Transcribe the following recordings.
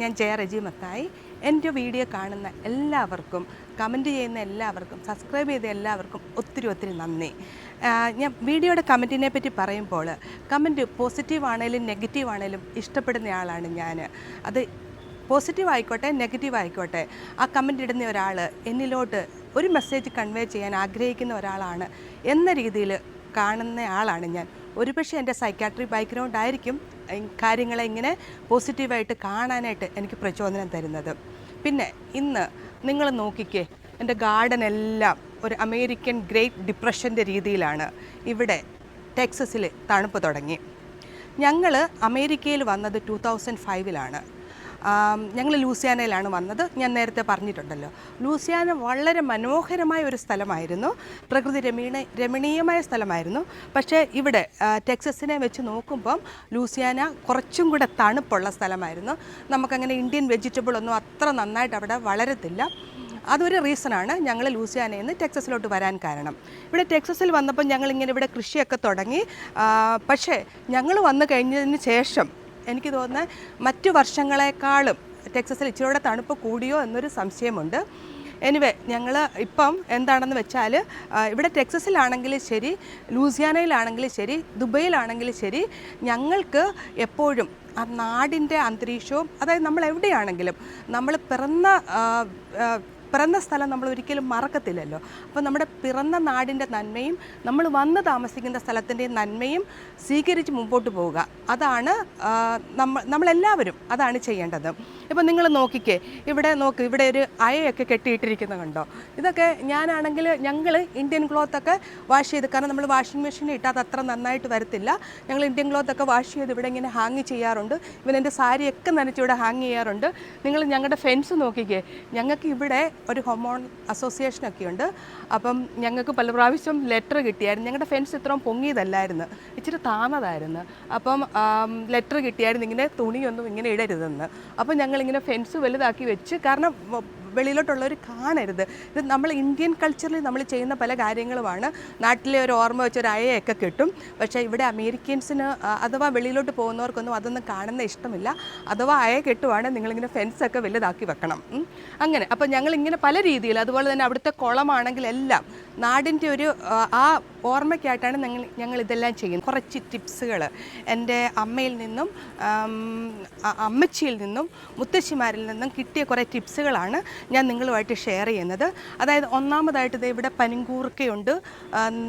ഞാൻ ജയ റജി മത്തായി. എന്റെ വീഡിയോ കാണുന്ന എല്ലാവർക്കും കമന്റ് ചെയ്യുന്ന എല്ലാവർക്കും സബ്സ്ക്രൈബ് ചെയ്ത എല്ലാവർക്കും ഒത്തിരി ഒത്തിരി നന്ദി. ഞാൻ വീഡിയോയുടെ കമന്റിനെ പറ്റി പറയുമ്പോൾ കമന്റ് പോസിറ്റീവ് ആണേലും നെഗറ്റീവ് ആണേലും ഇഷ്ടപ്പെടുന്ന ആളാണ് ഞാൻ. അത് പോസിറ്റീവ് ആയിക്കോട്ടെ നെഗറ്റീവ് ആയിക്കോട്ടെ ആ കമന്റ് ഇടുന്ന ഒരാൾ എന്നിലോട്ട് ഒരു മെസ്സേജ് കൺവേ ചെയ്യാൻ ആഗ്രഹിക്കുന്ന ഒരാളാണ് എന്ന രീതിയിൽ കാണുന്ന ആളാണ് ഞാൻ. ഒരുപക്ഷെ എന്റെ സൈക്കാട്രി ബാക്ക്ഗ്രൗണ്ട് ആയിരിക്കും കാര്യങ്ങളെ ഇങ്ങനെ പോസിറ്റീവായിട്ട് കാണാനായിട്ട് എനിക്ക് പ്രചോദനം തരുന്നത്. പിന്നെ ഇന്ന് നിങ്ങൾ നോക്കിക്കേ എന്റെ ഗാർഡൻ എല്ലാം ഒരു അമേരിക്കൻ ഗ്രേറ്റ് ഡിപ്രഷന്റെ രീതിയിലാണ്. ഇവിടെ ടെക്സസിൽ തണുപ്പ് തുടങ്ങി. ഞങ്ങൾ അമേരിക്കയിൽ വന്നത് ടു തൗസൻഡ് ഫൈവിലാണ് ഞങ്ങൾ ലൂസിയാനയിലാണ് വന്നത്. ഞാൻ നേരത്തെ പറഞ്ഞിട്ടുണ്ടല്ലോ. ലൂസിയാന വളരെ മനോഹരമായ ഒരു സ്ഥലമായിരുന്നു. പ്രകൃതി രമീണ രമണീയമായ സ്ഥലമായിരുന്നു. പക്ഷേ ഇവിടെ ടെക്സസിനെ വെച്ച് നോക്കുമ്പം ലൂസിയാന കുറച്ചും കൂടെ തണുപ്പുള്ള സ്ഥലമായിരുന്നു. നമുക്കങ്ങനെ ഇന്ത്യൻ വെജിറ്റബിൾ ഒന്നും അത്ര നന്നായിട്ട് അവിടെ വളരത്തില്ല. അതൊരു റീസണാണ് ഞങ്ങൾ ലൂസിയാനയിൽ നിന്ന് ടെക്സസിലോട്ട് വരാൻ കാരണം. ഇവിടെ ടെക്സസിൽ വന്നപ്പോൾ ഞങ്ങളിങ്ങനെ ഇവിടെ കൃഷിയൊക്കെ തുടങ്ങി. പക്ഷേ ഞങ്ങൾ വന്നു കഴിഞ്ഞതിന് ശേഷം എനിക്ക് തോന്നുന്നത് മറ്റു വർഷങ്ങളെക്കാളും ടെക്സസിൽ ഇച്ചിരിയുടെ തണുപ്പ് കൂടിയോ എന്നൊരു സംശയമുണ്ട്. എനിവേ ഞങ്ങൾ ഇപ്പം എന്താണെന്ന് വെച്ചാൽ ഇവിടെ ടെക്സസിലാണെങ്കിലും ശരി ലൂസിയാനയിലാണെങ്കിലും ശരി ദുബൈയിലാണെങ്കിലും ശരി ഞങ്ങൾക്ക് എപ്പോഴും ആ നാടിന്റെ അന്തരീക്ഷവും അതായത് നമ്മൾ എവിടെയാണെങ്കിലും നമ്മൾ പിറന്ന പിറന്ന സ്ഥലം നമ്മൾ ഒരിക്കലും മറക്കത്തില്ലല്ലോ. അപ്പോൾ നമ്മുടെ പിറന്ന നാടിന്റെ നന്മയും നമ്മൾ വന്ന് താമസിക്കുന്ന സ്ഥലത്തിന്റെ നന്മയും സ്വീകരിച്ച് മുമ്പോട്ട് പോവുക. അതാണ് നമ്മൾ നമ്മ നമ്മളെല്ലാവരും അതാണ് ചെയ്യേണ്ടത്. ഇപ്പോൾ നിങ്ങൾ നോക്കിക്കേ ഇവിടെ നോക്ക് ഇവിടെ ഒരു അയയൊക്കെ കെട്ടിയിട്ടിരിക്കുന്ന കണ്ടോ? ഇതൊക്കെ ഞാനാണെങ്കിൽ ഞങ്ങൾ ഇന്ത്യൻ ക്ലോത്തൊക്കെ വാഷ് ചെയ്ത് കാരണം നമ്മൾ വാഷിംഗ് മെഷീനിൽ ഇട്ടാൽ അത്ര നന്നായിട്ട് വരത്തില്ല. ഞങ്ങൾ ഇന്ത്യൻ ക്ലോത്തൊക്കെ വാഷ് ചെയ്ത് ഇവിടെ ഇങ്ങനെ ഹാങ് ചെയ്യാറുണ്ട്. ഇവൻ എന്റെ സാരിയൊക്കെ നനച്ച് ഇവിടെ ഹാങ് ചെയ്യാറുണ്ട്. നിങ്ങൾ ഞങ്ങളുടെ ഫെൻസ് നോക്കിക്കേ ഞങ്ങൾക്ക് ഇവിടെ ഒരു ഹോമോൺ അസോസിയേഷനൊക്കെ ഉണ്ട് അപ്പം ഞങ്ങൾക്ക് പല പ്രാവശ്യം ലെറ്റർ കിട്ടിയായിരുന്നു. ഞങ്ങളുടെ ഫെൻസ് ഇത്രയും പൊങ്ങിയതല്ലായിരുന്നു. ഇച്ചിരി താന്നതായിരുന്നു. അപ്പം ലെറ്റർ കിട്ടിയായിരുന്നു. ഇങ്ങനെ തുണിയൊന്നും ഇങ്ങനെ ഇടരുതെന്ന്. അപ്പം ഞങ്ങളിങ്ങനെ ഫെൻസ് വലുതാക്കി വെച്ച് കാരണം വെളിയിലോട്ടുള്ളവർ കാണരുത്. ഇത് നമ്മൾ ഇന്ത്യൻ കൾച്ചറിൽ നമ്മൾ ചെയ്യുന്ന പല കാര്യങ്ങളുമാണ്. നാട്ടിലെ ഒരു ഓർമ്മ വെച്ച് ഒരു അയയൊക്കെ കിട്ടും. പക്ഷേ ഇവിടെ അമേരിക്കൻസിന് അഥവാ വെളിയിലോട്ട് പോകുന്നവർക്കൊന്നും അതൊന്നും കാണുന്ന ഇഷ്ടമില്ല. അഥവാ അയ കെട്ടുവാണെങ്കിൽ നിങ്ങളിങ്ങനെ ഫെൻസൊക്കെ വലുതാക്കി വെക്കണം. അങ്ങനെ. അപ്പോൾ ഞങ്ങളിങ്ങനെ പല രീതിയിൽ അതുപോലെ തന്നെ അവിടുത്തെ കുളമാണെങ്കിൽ എല്ലാം നാടിന്റെ ഒരു ആ ഓർമ്മയ്ക്കായിട്ടാണ് ഞങ്ങൾ ഞങ്ങൾ ഇതെല്ലാം ചെയ്യുന്നത്. കുറച്ച് ടിപ്സുകൾ എന്റെ അമ്മയിൽ നിന്നും അമ്മച്ചിയിൽ നിന്നും മുത്തശ്ശിമാരിൽ നിന്നും കിട്ടിയ കുറേ ടിപ്സുകളാണ് ഞാൻ നിങ്ങളുമായിട്ട് ഷെയർ ചെയ്യുന്നത്. അതായത് ഒന്നാമതായിട്ട് ദേ ഇവിടെ പനിങ്കൂർക്കയുണ്ട്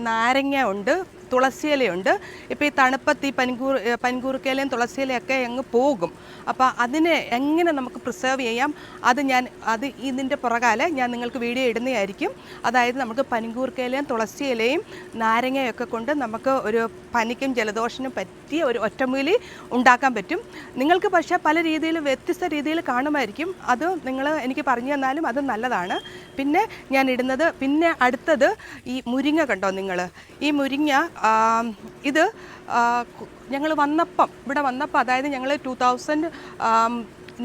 നാരങ്ങ ഉണ്ട് തുളസിയിലയുണ്ട്. ഇപ്പോൾ ഈ തണുപ്പത്ത് ഈ പനികൂർ പനികൂർക്കയിലയും തുളസിയിലയൊക്കെ അങ്ങ് പോകും. അപ്പോൾ അതിനെ എങ്ങനെ നമുക്ക് പ്രിസേർവ് ചെയ്യാം? അത് ഞാൻ അത് ഇതിന്റെ പുറകാലെ ഞാൻ നിങ്ങൾക്ക് വീഡിയോ ഇടുന്നതായിരിക്കും. അതായത് നമുക്ക് പനികൂർക്കയിലയും തുളസിയിലയും നാരങ്ങയൊക്കെ കൊണ്ട് നമുക്ക് ഒരു പനിക്കും ജലദോഷനും പറ്റിയ ഒരു ഒറ്റമൂലി ഉണ്ടാക്കാൻ പറ്റും. നിങ്ങൾക്ക് പക്ഷേ പല രീതിയിൽ വ്യത്യസ്ത രീതിയിൽ കാണുമായിരിക്കും. അത് നിങ്ങൾ എനിക്ക് പറഞ്ഞു തന്നാലും അത് നല്ലതാണ്. പിന്നെ ഞാൻ ഇടുന്നത് പിന്നെ അടുത്തത് ഈ മുരിങ്ങ കണ്ടോ നിങ്ങൾ? ഈ മുരിങ്ങ ഇത് ഞങ്ങൾ വന്നപ്പം ഇവിടെ വന്നപ്പോൾ അതായത് ഞങ്ങൾ ടൂ തൗസൻഡ്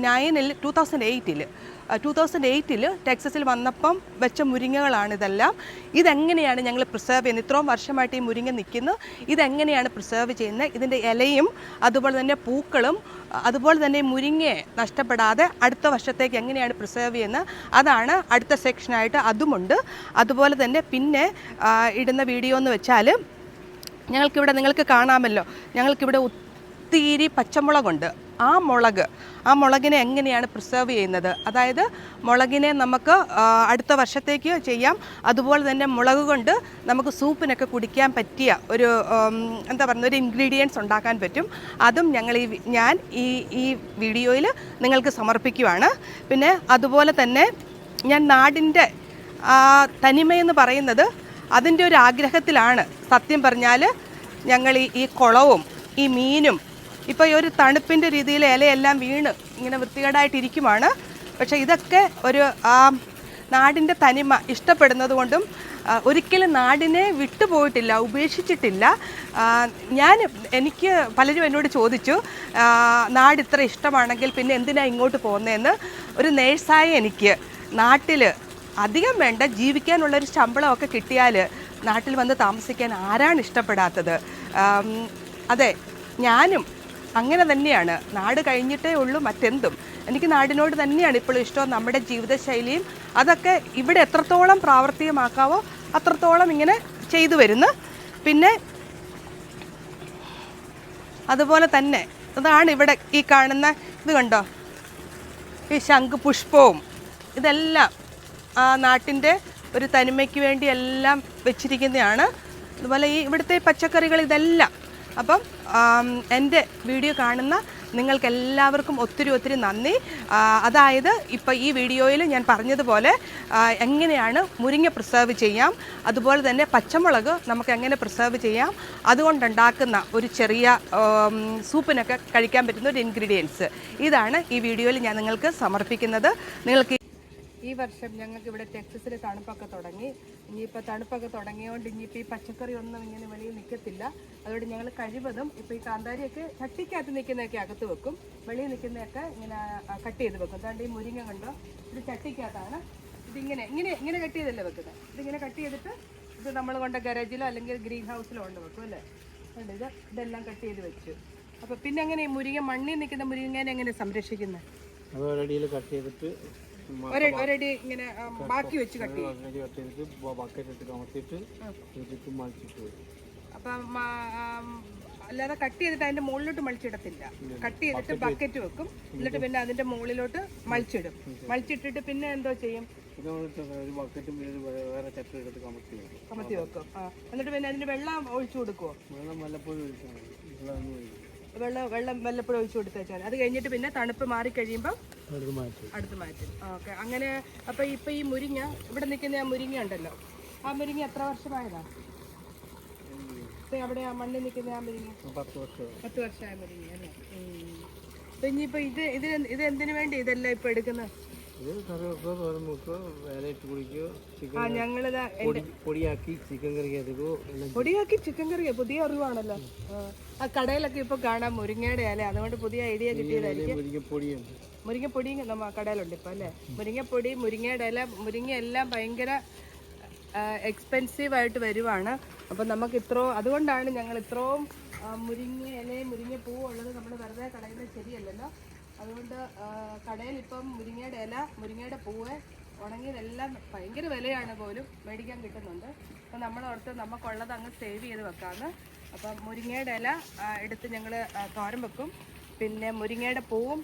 നയനിൽ ടൂ തൗസൻഡ് എയ്റ്റിൽ ടൂ തൗസൻഡ് എയ്റ്റിൽ ടെക്സസിൽ വന്നപ്പം വെച്ച മുരിങ്ങകളാണ് ഇതെല്ലാം. ഇതെങ്ങനെയാണ് ഞങ്ങൾ പ്രിസർവ് ചെയ്യുന്നത്? ഇത്രയും വർഷമായിട്ട് ഈ മുരിങ്ങ നിൽക്കുന്നു ഇതെങ്ങനെയാണ് പ്രിസേർവ് ചെയ്യുന്നത്? ഇതിന്റെ ഇലയും അതുപോലെ തന്നെ പൂക്കളും അതുപോലെ തന്നെ മുരിങ്ങയെ നഷ്ടപ്പെടാതെ അടുത്ത വർഷത്തേക്ക് എങ്ങനെയാണ് പ്രിസേർവ് ചെയ്യുന്നത്? അതാണ് അടുത്ത സെക്ഷനായിട്ട് അതുമുണ്ട്. അതുപോലെ തന്നെ പിന്നെ ഇടുന്ന വീഡിയോ എന്ന് വെച്ചാൽ ഞങ്ങൾക്കിവിടെ നിങ്ങൾക്ക് കാണാമല്ലോ. ഞങ്ങൾക്കിവിടെ ഒത്തിരി പച്ചമുളകുണ്ട്. ആ മുളക് ആ മുളകിനെ എങ്ങനെയാണ് പ്രിസർവ് ചെയ്യുന്നത്? അതായത് മുളകിനെ നമുക്ക് അടുത്ത വർഷത്തേക്ക് ചെയ്യാം. അതുപോലെ തന്നെ മുളക് കൊണ്ട് നമുക്ക് സൂപ്പിനൊക്കെ കുടിക്കാൻ പറ്റിയ ഒരു എന്താ പറയുക ഒരു ഇൻഗ്രീഡിയൻസ് ഉണ്ടാക്കാൻ പറ്റും. അതും ഞങ്ങൾ ഈ ഞാൻ ഈ ഈ വീഡിയോയിൽ നിങ്ങൾക്ക് സമർപ്പിക്കുവാണ്. പിന്നെ അതുപോലെ തന്നെ ഞാൻ നാടിന്റെ തനിമയെന്ന് പറയുന്നത് അതിന്റെ ഒരു ആഗ്രഹത്തിലാണ്. സത്യം പറഞ്ഞാൽ ഞങ്ങൾ ഈ ഈ കുളവും ഈ മീനും ഇപ്പോൾ ഈ ഒരു തണുപ്പിന്റെ രീതിയിൽ ഇലയെല്ലാം വീണ് ഇങ്ങനെ വൃത്തികേടായിട്ടിരിക്കുമാണ് പക്ഷേ ഇതൊക്കെ ഒരു നാടിന്റെ തനിമ ഇഷ്ടപ്പെടുന്നത് കൊണ്ടും ഒരിക്കലും നാടിനെ വിട്ടുപോയിട്ടില്ല ഉപേക്ഷിച്ചിട്ടില്ല. ഞാൻ എനിക്ക് പലരും എന്നോട് ചോദിച്ചു നാട് ഇത്ര ഇഷ്ടമാണെങ്കിൽ പിന്നെ എന്തിനാണ് ഇങ്ങോട്ട് പോകുന്നതെന്ന്. ഒരു നേഴ്സായ എനിക്ക് നാട്ടിൽ അധികം വേണ്ട ജീവിക്കാനുള്ളൊരു ശമ്പളമൊക്കെ കിട്ടിയാൽ നാട്ടിൽ വന്ന് താമസിക്കാൻ ആരാണ് ഇഷ്ടപ്പെടാത്തത്? അതെ ഞാനും അങ്ങനെ തന്നെയാണ്. നാട് കഴിഞ്ഞിട്ടേ ഉള്ളൂ മറ്റെന്തും. എനിക്ക് നാടിനോട് തന്നെയാണ് ഇപ്പോഴും ഇഷ്ടം നമ്മുടെ ജീവിതശൈലിയും. അതൊക്കെ ഇവിടെ എത്രത്തോളം പ്രാവർത്തികമാക്കാവോ അത്രത്തോളം ഇങ്ങനെ ചെയ്തു വരുന്നു. പിന്നെ അതുപോലെ തന്നെ അതാണ് ഇവിടെ ഈ കാണുന്ന ഇത് കണ്ടോ? ഈ ശംഖ് പുഷ്പവും ഇതെല്ലാം നാട്ടിന്റെ ഒരു തനിമയ്ക്ക് വേണ്ടി എല്ലാം വെച്ചിരിക്കുന്നതാണ്. അതുപോലെ ഈ ഇവിടുത്തെ പച്ചക്കറികൾ ഇതെല്ലാം. അപ്പം എന്റെ വീഡിയോ കാണുന്ന നിങ്ങൾക്ക് എല്ലാവർക്കും ഒത്തിരി ഒത്തിരി നന്ദി. അതായത് ഇപ്പോൾ ഈ വീഡിയോയിൽ ഞാൻ പറഞ്ഞതുപോലെ എങ്ങനെയാണ് മുരിങ്ങ പ്രിസർവ് ചെയ്യാം. അതുപോലെ തന്നെ പച്ചമുളക് നമുക്ക് എങ്ങനെ പ്രിസർവ് ചെയ്യാം. അതുകൊണ്ടുണ്ടാക്കുന്ന ഒരു ചെറിയ സൂപ്പിനൊക്കെ കഴിക്കാൻ പറ്റുന്ന ഒരു ഇൻഗ്രീഡിയൻസ് ഇതാണ് ഈ വീഡിയോയിൽ ഞാൻ നിങ്ങൾക്ക് സമർപ്പിക്കുന്നത്. നിങ്ങൾക്ക് ഈ വർഷം ഞങ്ങൾക്ക് ഇവിടെ ടെക്സസിൽ തണുപ്പൊക്കെ തുടങ്ങി. ഇനിയിപ്പോൾ തണുപ്പൊക്കെ തുടങ്ങിയതുകൊണ്ട് ഇനിയിപ്പോൾ ഈ പച്ചക്കറി ഒന്നും ഇങ്ങനെ വെളിയിൽ നിൽക്കത്തില്ല അതുകൊണ്ട് ഞങ്ങൾ കഴിവതും ഇപ്പോൾ ഈ കാന്താരിയൊക്കെ ചട്ടിക്കകത്ത് നിൽക്കുന്നതൊക്കെ അകത്ത് വെക്കും. വെളിയിൽ നിൽക്കുന്നതൊക്കെ ഇങ്ങനെ കട്ട് ചെയ്ത് വെക്കും. അതുകൊണ്ട് ഈ മുരിങ്ങ കണ്ടോ? ഇത് ചട്ടിക്കകത്താണ്. ഇതിങ്ങനെ ഇങ്ങനെ ഇങ്ങനെ കട്ട് ചെയ്തല്ലേ വെക്കുന്നത് ഇതിങ്ങനെ കട്ട് ചെയ്തിട്ട് ഇത് നമ്മൾ കൊണ്ട ഗരാജിലോ അല്ലെങ്കിൽ ഗ്രീൻ ഹൗസിലോ കൊണ്ട് വെക്കും അല്ലേ? കണ്ടോ? ഇത് ഇതെല്ലാം കട്ട് ചെയ്ത് വെച്ചു. അപ്പോൾ പിന്നെ എങ്ങനെ ഈ മുരിങ്ങ മണ്ണിൽ നിൽക്കുന്ന മുരിങ്ങനെ എങ്ങനെ സംരക്ഷിക്കുന്നത് അത് ഒരടിയിൽ കട്ട് ചെയ്തിട്ട് ഒരടി ഇങ്ങനെ ബാക്കി വെച്ച് കട്ട് ചെയ്യും. ഒരടി കട്ട് ചെയ്തിട്ട് ബക്കറ്റ് ഇട്ട് കമത്തിയിട്ട് ഇതിട്ട് മളിച്ചിട്ട് അപ്പം അല്ലാതെ കട്ട് ചെയ്തിട്ട് അതിന്റെ മുകളിലോട്ട് മളിച്ചിടത്തില്ല കട്ട് ചെയ്തിട്ട് ബക്കറ്റ് വെക്കും. എന്നിട്ട് പിന്നെ അതിന്റെ മുകളിലോട്ട് മളിച്ചിടും മളിച്ചിട്ടിട്ട് പിന്നെ എന്തോ ചെയ്യും? കമത്തി വെക്കും. എന്നിട്ട് പിന്നെ അതിന്റെ വെള്ളം ഒഴിച്ചു കൊടുക്കുവോ? വല്ലപ്പോഴും വെള്ളം വെള്ളം വെള്ളം വല്ലപ്പോഴും ഒഴിച്ചു കൊടുത്തേച്ചാൽ അത് കഴിഞ്ഞിട്ട് പിന്നെ തണുപ്പ് മാറി കഴിയുമ്പോൾ അടുത്ത് മാറ്റി. ഓക്കെ. അങ്ങനെ അപ്പൊ ഇപ്പൊ ഈ മുരിങ്ങ ഇവിടെ നിൽക്കുന്ന ആ മുരിങ്ങ ഉണ്ടല്ലോ. ആ മുരിങ്ങ എത്ര വർഷമായതാ? ഇപ്പൊ അവിടെ ആ മണ്ണിൽ നിൽക്കുന്ന ആ മുരിങ്ങ? പത്ത് വർഷം. പത്ത് വർഷമായ മുരിങ്ങ അല്ലേ? അപ്പൊ ഇനിയിപ്പോ ഇത് ഇത് ഇത് എന്തിനു വേണ്ടി ഇതെല്ലാം ഇപ്പൊ എടുക്കുന്നത്? പൊടി പൊടിയാക്കി ചിക്കൻ കറിയാ? പുതിയ അറിവാണല്ലോ. ആ. കടയിലൊക്കെ ഇപ്പൊ കാണാം മുരിങ്ങയുടെ അല്ലേ അതുകൊണ്ട് പുതിയ ഐഡിയ കിട്ടിയതായിരിക്കും. മുരിങ്ങപ്പൊടി നമ്മ കടയിലുണ്ട് ഇപ്പൊ അല്ലേ? മുരിങ്ങപ്പൊടി മുരിങ്ങയുടെ ഇല മുരിങ്ങ എല്ലാം ഭയങ്കര എക്സ്പെൻസീവ് ആയിട്ട് വരുവാണ്. അപ്പം നമുക്ക് ഇത്രോ അതുകൊണ്ടാണ് ഞങ്ങൾ ഇത്രയും മുരിങ്ങ ഇലയും മുരിങ്ങ പൂവും ഉള്ളത് നമ്മൾ വെറുതെ കളയുന്നത് ശരിയല്ലല്ലോ. അതുകൊണ്ട് കടയിൽ ഇപ്പം മുരിങ്ങയുടെ ഇല മുരിങ്ങയുടെ പൂവ് ഉണങ്ങിയതെല്ലാം ഭയങ്കര വിലയാണ് പോലും മേടിക്കാൻ കിട്ടുന്നുണ്ട്. അപ്പം നമ്മളോർത്ത് നമുക്കുള്ളത് അങ്ങ് സേവ് ചെയ്ത് വെക്കാമെന്ന് അപ്പം മുരിങ്ങയുടെ ഇല എടുത്ത് ഞങ്ങൾ തോരം വെക്കും. പിന്നെ മുരിങ്ങയുടെ പൂവും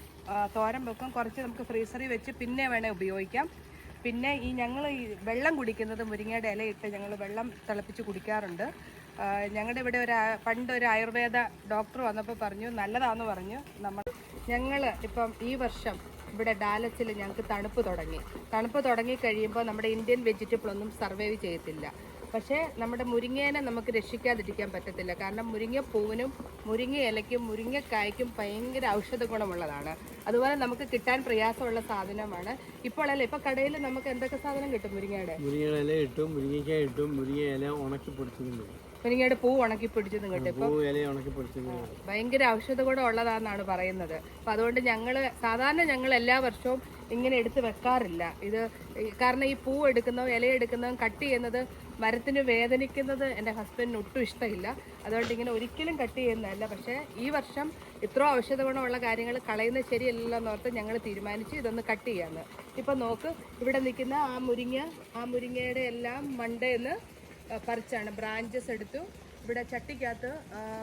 തോരൻ വെക്കും. കുറച്ച് നമുക്ക് ഫ്രീസറിൽ വെച്ച് പിന്നെ വേണേൽ ഉപയോഗിക്കാം. പിന്നെ ഈ ഞങ്ങൾ ഈ വെള്ളം കുടിക്കുന്നത് മുരിങ്ങയുടെ ഇലയിട്ട് ഞങ്ങൾ വെള്ളം തിളപ്പിച്ച് കുടിക്കാറുണ്ട്. ഞങ്ങളുടെ ഇവിടെ ഒരു പണ്ട് ഒരു ആയുർവേദ ഡോക്ടർ വന്നപ്പോൾ പറഞ്ഞു നല്ലതാണെന്ന് പറഞ്ഞു. നമ്മൾ ഞങ്ങൾ ഇപ്പം ഈ വർഷം ഇവിടെ ഡാലസിൽ ഞങ്ങൾക്ക് തണുപ്പ് തുടങ്ങി. തണുപ്പ് തുടങ്ങി കഴിയുമ്പോൾ നമ്മുടെ ഇന്ത്യൻ വെജിറ്റബിൾ ഒന്നും സർവൈവ് ചെയ്യത്തില്ല. പക്ഷേ നമ്മുടെ മുരിങ്ങേനെ നമുക്ക് രക്ഷിക്കാതിരിക്കാൻ പറ്റത്തില്ല. കാരണം മുരിങ്ങ പൂവിനും മുരിങ്ങ ഇലയ്ക്കും മുരിങ്ങക്കായ്ക്കും ഭയങ്കര ഔഷധ ഗുണമുള്ളതാണ്. അതുപോലെ നമുക്ക് കിട്ടാൻ പ്രയാസമുള്ള സാധനമാണ്. ഇപ്പോൾ അല്ലേ? ഇപ്പോൾ കടയിൽ നമുക്ക് എന്തൊക്കെ സാധനം കിട്ടും മുരിങ്ങയുടെ? മുരിങ്ങയുടെ ഇല ഇട്ടും മുരിങ്ങയ്ക്ക ഇട്ടും മുരിങ്ങ ഇല ഉണക്കി പൊടിച്ചിരുന്നു മുരിങ്ങയുടെ പൂ ഉണക്കി പിടിച്ചതും കിട്ടും ഭയങ്കര ഔഷധ ഗുണം ഉള്ളതാണെന്നാണ് പറയുന്നത്. അപ്പം അതുകൊണ്ട് ഞങ്ങൾ സാധാരണ ഞങ്ങൾ എല്ലാ വർഷവും ഇങ്ങനെ എടുത്ത് വെക്കാറില്ല. ഇത് കാരണം ഈ പൂ എടുക്കുന്നതും ഇല എടുക്കുന്നതും കട്ട് ചെയ്യുന്നത് മരത്തിന് വേദനിക്കുന്നത് എന്റെ ഹസ്ബൻഡിന് ഒട്ടും ഇഷ്ടമില്ല. അതുകൊണ്ട് ഇങ്ങനെ ഒരിക്കലും കട്ട് ചെയ്യുന്നതല്ല. പക്ഷേ ഈ വർഷം ഇത്ര ഔഷധ ഗുണമുള്ള കാര്യങ്ങൾ കളയുന്നത് ശരിയല്ലല്ലോ എന്നോർത്ത് ഞങ്ങൾ തീരുമാനിച്ച് ഇതൊന്ന് കട്ട് ചെയ്യാമെന്ന് ഇപ്പം നോക്ക് ഇവിടെ നിൽക്കുന്ന ആ മുരിങ്ങ ആ മുരിങ്ങയുടെ എല്ലാം മണ്ടേന്ന് ആ, പറിച്ചാണ്. ബ്രാഞ്ചസ് എടുത്തു. ഇവിടെ ചട്ടിക്കകത്ത്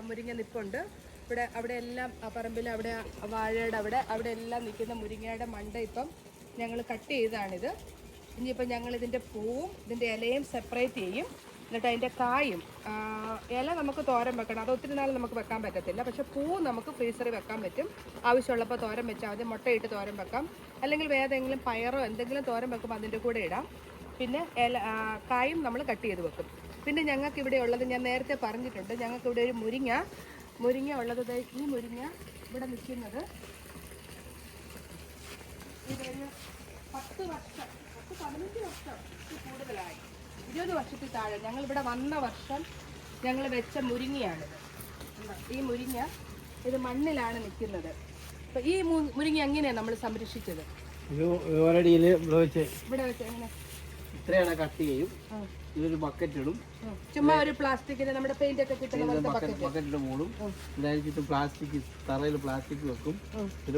മുരിങ്ങ നിപ്പുണ്ട്. ഇവിടെ അവിടെ എല്ലാം ആ പറമ്പിൽ അവിടെ വാഴയുടെ അവിടെ അവിടെ എല്ലാം നിൽക്കുന്ന മുരിങ്ങയുടെ മണ്ട ഇപ്പം ഞങ്ങൾ കട്ട് ചെയ്താണിത് ഇനിയിപ്പോൾ ഞങ്ങൾ ഇതിന്റെ പൂവും ഇതിന്റെ ഇലയും സെപ്പറേറ്റ് ചെയ്യും. എന്നിട്ട് അതിന്റെ കായും ഇല നമുക്ക് തോരൻ വെക്കണം. അത് ഒത്തിരി നാൾ നമുക്ക് വെക്കാൻ പറ്റത്തില്ല. പക്ഷെ പൂ നമുക്ക് ഫ്രീസറിൽ വെക്കാൻ പറ്റും. ആവശ്യമുള്ളപ്പോൾ തോരൻ വെച്ചാൽ മതി. മുട്ടയിട്ട് തോരൻ വെക്കാം. അല്ലെങ്കിൽ വേറെ പയറോ എന്തെങ്കിലും തോരൻ വെക്കുമ്പോൾ അതിന്റെ കൂടെ ഇടാം. പിന്നെ ഇല കായും നമ്മൾ കട്ട് ചെയ്ത് വെക്കും. പിന്നെ ഞങ്ങൾക്ക് ഇവിടെ ഉള്ളത് ഞാൻ നേരത്തെ പറഞ്ഞിട്ടുണ്ട്. ഞങ്ങൾക്ക് ഇവിടെ ഒരു മുരിങ്ങ. മുരിങ്ങ ഉള്ളത് ഈ മുരിങ്ങ ഇവിടെ നിൽക്കുന്നത് ഇതൊരു പത്ത് വർഷം പത്ത് പതിനഞ്ച് വർഷം കൂടുതലായി. ഇരുപത് വർഷത്തിൽ താഴെ ഞങ്ങൾ ഇവിടെ വന്ന വർഷം ഞങ്ങൾ വെച്ച മുരിങ്ങയാണ്? ഈ മുരിങ്ങ ഇത് മണ്ണിലാണ് നിൽക്കുന്നത്. അപ്പൊ ഈ മുരിങ്ങ എങ്ങനെയാണ് നമ്മൾ സംരക്ഷിച്ചത്? ഇവിടെ വെച്ച് എങ്ങനെ? ഇത്രയാണ് കട്ട് ചെയ്യും. ഇതൊരു ബക്കറ്റ് ഇടും. ചുമ്മാ ഒരു പ്ലാസ്റ്റിക്കിന്റെ നമ്മുടെ പെയിന്റ് ഒക്കെ കിട്ടുന്ന ബക്കറ്റിന്റെ മോളും ഇതായിരിക്കും പ്ലാസ്റ്റിക് തറയിൽ പ്ലാസ്റ്റിക് വെക്കും. ഇത്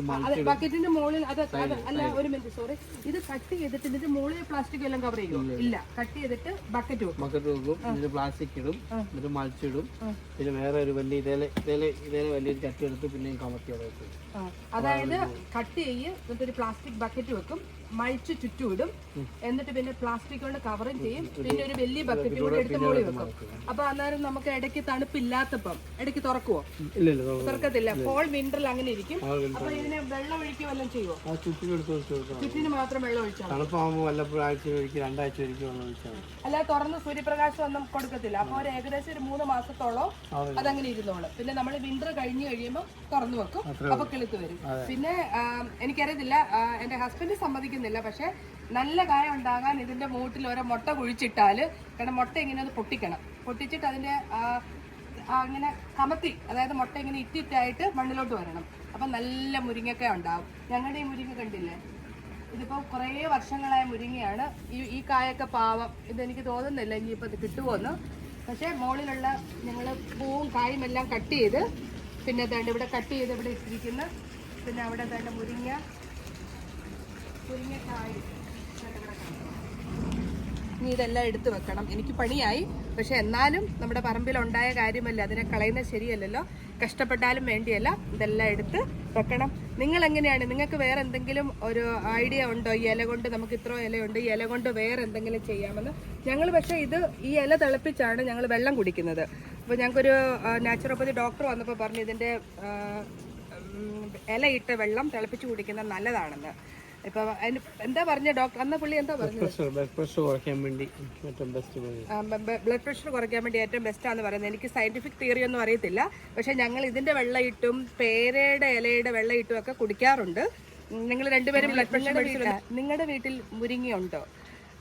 ബക്കറ്റിന്റെ മുകളിൽ അത് അല്ല ഒരു മിനിറ്റ് സോറി ഇത് കട്ട് ചെയ്തിട്ട് ഇതിന്റെ മുകളിൽ പ്ലാസ്റ്റിക് എല്ലാം കവർ ചെയ്യും ഇല്ല കട്ട് ചെയ്തിട്ട് ബക്കറ്റ് വെക്കും. ബക്കറ്റ് വെക്കും. ഇതിന് പ്ലാസ്റ്റിക് ഇടും. എന്നിട്ട് മൾച്ചിടും പിന്നെ വേറെ ഒരു വലിയ ഇതേലെ ഇതേലെ ഇതേലെ വലിയൊരു കട്ട് എടുത്ത് പിന്നെയും കമത്തി അവിടെ വെക്കും. അതായത് കട്ട് ചെയ്യും എന്നിട്ട് ഒരു പ്ലാസ്റ്റിക് ബക്കറ്റ് വെക്കും. മഴിച്ച് ചുറ്റുവിടും എന്നിട്ട് പിന്നെ പ്ലാസ്റ്റിക് കൊണ്ട് കവറും ചെയ്യും. പിന്നെ ഒരു വലിയ ബക്കറ്റ് കൂടെ എടുത്ത് മൂടി വെക്കും. അപ്പൊ അന്നേരം നമുക്ക് ഇടയ്ക്ക് തണുപ്പില്ലാത്തപ്പം ഇടയ്ക്ക് തുറക്കുവോ. തുറക്കത്തില്ല. ഫോൾ വിന്ററിൽ അങ്ങനെ ഇരിക്കും. അപ്പൊ ഇതിനെ വെള്ളം ഒഴിക്കുക വല്ലതും ചെയ്യുവോ? ചുറ്റിന് മാത്രം വെള്ളം ഒഴിച്ചാൽ അല്ല തുറന്ന് സൂര്യപ്രകാശം ഒന്നും കൊടുക്കത്തില്ല. അപ്പൊ ഒരു ഏകദേശം ഒരു മൂന്ന് മാസത്തോളം അതങ്ങനെ ഇരുന്നോളും. പിന്നെ നമ്മൾ വിന്റർ കഴിഞ്ഞു കഴിയുമ്പോൾ തുറന്നു വെക്കും. അപ്പൊ കിളുത്ത് വരും. പിന്നെ എനിക്കറിയത്തില്ല. എന്റെ ഹസ്ബൻഡ് സമ്മതിക്കുന്നില്ല പക്ഷെ നല്ല കായ ഉണ്ടാകാൻ ഇതിന്റെ മൂട്ടിൽ ഓരോ മുട്ട കുഴിച്ചിട്ടാൽ കാരണം മുട്ട ഇങ്ങനെ ഒന്ന് പൊട്ടിക്കണം. പൊട്ടിച്ചിട്ട് ആ, ആ, കമത്തി അതായത് മുട്ട ഇങ്ങനെ ഇറ്റിറ്റായിട്ട് മണ്ണിലോട്ട് വരണം. അപ്പൊ നല്ല മുരിങ്ങക്ക ഉണ്ടാവും. ഞങ്ങളുടെ ഈ മുരിങ്ങ കണ്ടില്ലേ? ഇതിപ്പോ കുറേ വർഷങ്ങളായ മുരിങ്ങയാണ്. ഈ ഈ കായൊക്കെ പാവം. ഇതെനിക്ക് തോന്നുന്നില്ല ഇനിയിപ്പോൾ ഇത് കിട്ടുമോന്ന് പക്ഷേ മുകളിലുള്ള ഞങ്ങൾ പൂവും കായും എല്ലാം കട്ട് ചെയ്ത് പിന്നെ ഇവിടെ കട്ട് ചെയ്ത് ഇവിടെ ഇട്ടിരിക്കുന്ന. പിന്നെ അവിടെ തന്നെ മുരിങ്ങ ഇനി ഇതെല്ലാം എടുത്തു വെക്കണം. എനിക്ക് പണിയായി. പക്ഷെ എന്നാലും നമ്മുടെ പറമ്പിലുണ്ടായ കാര്യമല്ല? അതിനെ കളയുന്നത് ശരിയല്ലല്ലോ. കഷ്ടപ്പെട്ടാലും വേണ്ടിയല്ല. ഇതെല്ലാം എടുത്ത് വെക്കണം. നിങ്ങൾ എങ്ങനെയാണ് നിങ്ങൾക്ക് വേറെ എന്തെങ്കിലും ഒരു ഐഡിയ ഉണ്ടോ? ഈ ഇല കൊണ്ട് നമുക്ക് ഇത്ര ഇലയുണ്ട്. ഈ ഇല കൊണ്ട് വേറെ എന്തെങ്കിലും ചെയ്യാമെന്ന്. ഞങ്ങൾ പക്ഷേ ഇത് ഈ ഇല തിളപ്പിച്ചാണ് ഞങ്ങൾ വെള്ളം കുടിക്കുന്നത്. അപ്പോൾ ഞങ്ങൾക്കൊരു നാച്ചുറോപ്പതി ഡോക്ടർ വന്നപ്പോൾ പറഞ്ഞു ഇതിന്റെ ഇലയിട്ട വെള്ളം തിളപ്പിച്ച് കുടിക്കുന്നത് നല്ലതാണെന്ന്. ഇപ്പൊ അതിന് എന്താ പറഞ്ഞ ഡോക്ടർ? അന്ന് പുള്ളി എന്താ പറഞ്ഞത്? ബ്ലഡ് പ്രഷർ കുറയ്ക്കാൻ വേണ്ടി ഏറ്റവും ബെസ്റ്റ് ബ്ലഡ് പ്രഷർ കുറയ്ക്കാൻ വേണ്ടി ഏറ്റവും ബെസ്റ്റാന്ന് പറയുന്നത്. എനിക്ക് സയന്റിഫിക് തിയറി ഒന്നും അറിയത്തില്ല. പക്ഷെ ഞങ്ങൾ ഇതിന്റെ വെള്ളയിട്ടും പേരയുടെ ഇലയുടെ വെള്ളയിട്ടും ഒക്കെ കുടിക്കാറുണ്ട്. നിങ്ങൾ രണ്ടുപേരും ബ്ലഡ് പ്രഷർ നിങ്ങളുടെ വീട്ടിൽ മുരിങ്ങയുണ്ടോ?